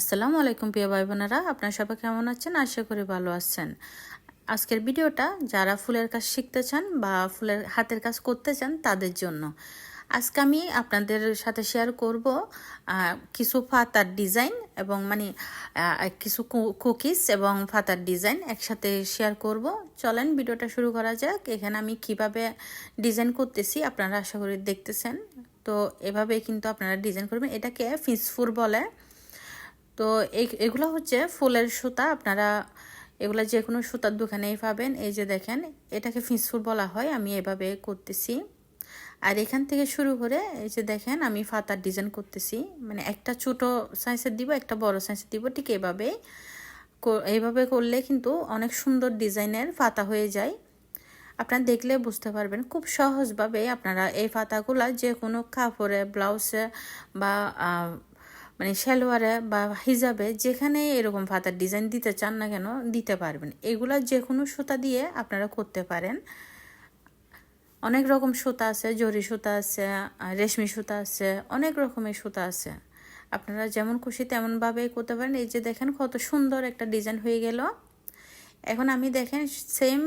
আসসালামু আলাইকুম প্রিয় ভাই বোনেরা আপনারা সবাই কেমন আছেন? আশা করি ভালো আছেন। আজকের ভিডিওটা যারা ফুলের কাজ শিখতে চান বা ফুলের হাতের কাজ করতে চান তাদের জন্য। আজকে আমি আপনাদের সাথে শেয়ার করব কিছু ফাতার ডিজাইন এবং মানে কিছু কুকিজ এবং ফাতার ডিজাইন একসাথে শেয়ার করব। চলেন ভিডিওটা শুরু করা যাক। এখানে আমি কীভাবে ডিজাইন করতেছি আপনারা আশা করি দেখতেছেন। তো এভাবে কিন্তু আপনারা ডিজাইন করবেন। এটাকে ফিসফুর বলে। তো এগুলো হচ্ছে ফুলের সুতা। আপনারা এগুলো যে কোনো সুতার দোকানেই পাবেন। এই যে দেখেন, এটাকে ফিসফুল বলা হয়, আমি এভাবে করতেছি। আর এখান থেকে শুরু করে, এই যে দেখেন, আমি ফাতার ডিজাইন করতেছি। মানে একটা ছোটো সাইজের দিব, একটা বড় সাইজের দিব, ঠিক এভাবে এইভাবে করলে কিন্তু অনেক সুন্দর ডিজাইনের ফাতা হয়ে যায়। আপনারা দেখলে বুঝতে পারবেন, খুব সহজভাবে আপনারা এই পাতাগুলা যে কোনো কাপড়ে, ব্লাউজে বা মানে সালোয়ারে বা হিজাবে যেখানে এরকম পাতার ডিজাইন দিতে চান না কেন, দিতে পারবেন। এগুলা যে কোনো সুতা দিয়ে আপনারা করতে পারেন। অনেক রকম সুতা আছে, জরি সুতা আছে, রেশমি সুতা আছে, অনেক রকমের সুতা আছে। আপনারা যেমন খুশি তেমনভাবেই করতে পারেন। এই যে দেখেন কত সুন্দর একটা ডিজাইন হয়ে গেল। এখন আমি দেখেন সেম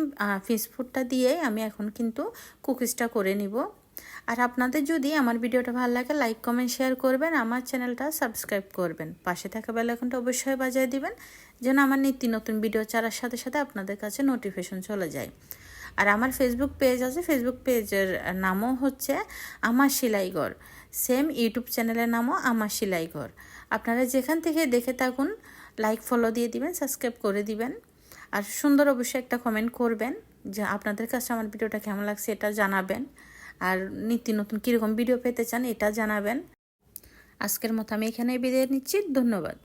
ফিসফুডটা দিয়ে আমি এখন কিন্তু কুকিজটা করে নিব। আর আপনাদের যদি আমার ভিডিওটা ভালো লাগে লাইক কমেন্ট শেয়ার করবেন, আমার চ্যানেলটা সাবস্ক্রাইব করবেন। পাশে থাকা বেল আইকনটা অবশ্যই বাজিয়ে দিবেন, যেন আমার নিত্য নতুন ভিডিও ছাড়ার সাথে সাথে আপনাদের কাছে নোটিফিকেশন চলে যায়। আর আমার ফেসবুক পেজ আছে ফেসবুক পেজের নামও হচ্ছে আমার সিলাইঘর সেম ইউটিউব চ্যানেলের নামও আমার সিলাইঘর আপনারা যেখান থেকে দেখে থাকুন লাইক ফলো দিয়ে দিবেন সাবস্ক্রাইব করে দিবেন। আর সুন্দর অবশ্যই একটা কমেন্ট করবেন যে আপনাদের কাছে আমার ভিডিওটা কেমন লাগছে, এটা জানাবেন। আর নিত্য নতুন কীরকম ভিডিও পেতে চান, এটা জানাবেন। আজকের মতো আমি এখানেই বিদায় নিচ্ছি, ধন্যবাদ।